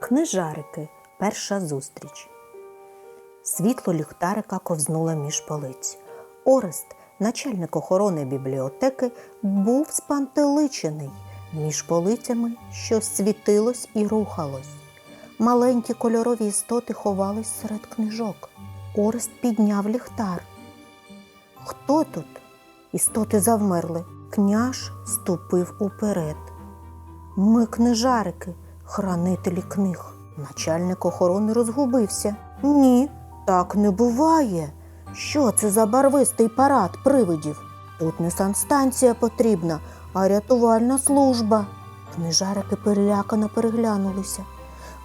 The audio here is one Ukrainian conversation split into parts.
Книжарики. Перша зустріч. Світло ліхтарика ковзнуло між полиць. Орест, начальник охорони бібліотеки, був спантеличений. Між полицями щось світилось і рухалось. Маленькі кольорові істоти ховались серед книжок. Орест підняв ліхтар. Хто тут? Істоти завмерли. Княж ступив уперед. Ми книжарики, хранителі книг. Начальник охорони розгубився. Ні, так не буває. Що це за барвистий парад привидів? Тут не санстанція потрібна, а рятувальна служба. Книжарики перелякано переглянулися.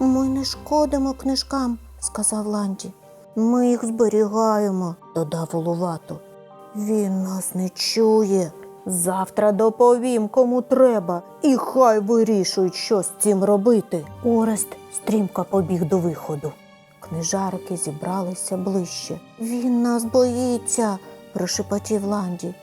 Ми не шкодимо книжкам, сказав Ланді. Ми їх зберігаємо, додав Улувато. Він нас не чує. Завтра доповім, кому треба, і хай вирішують, що з цим робити. Орест стрімко побіг до виходу. Книжарики зібралися ближче. Він нас боїться, прошепотів Ланді.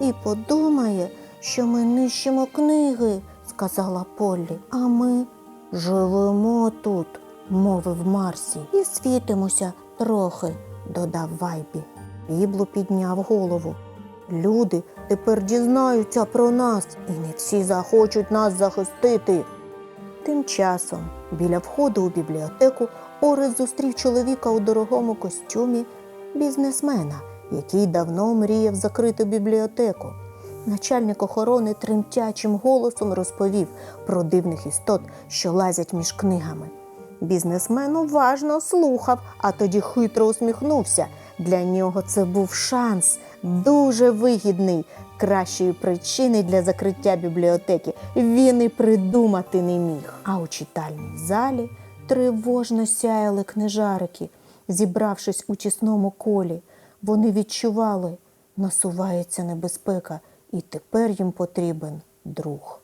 І подумає, що ми нищимо книги, сказала Поллі. А ми живемо тут, мовив Марсі, і світимося трохи, додав Вайбі. Біблу підняв голову. Люди тепер дізнаються про нас, і не всі захочуть нас захистити. Тим часом біля входу у бібліотеку Орес зустрів чоловіка у дорогому костюмі бізнесмена, який давно мріяв закрити бібліотеку. Начальник охорони тремтячим голосом розповів про дивних істот, що лазять між книгами. Бізнесмен уважно слухав, а тоді хитро усміхнувся. Для нього це був шанс, дуже вигідний. Кращої причини для закриття бібліотеки він і придумати не міг. А у читальній залі тривожно сяяли книжарики, зібравшись у тісному колі. Вони відчували, насувається небезпека, і тепер їм потрібен друг.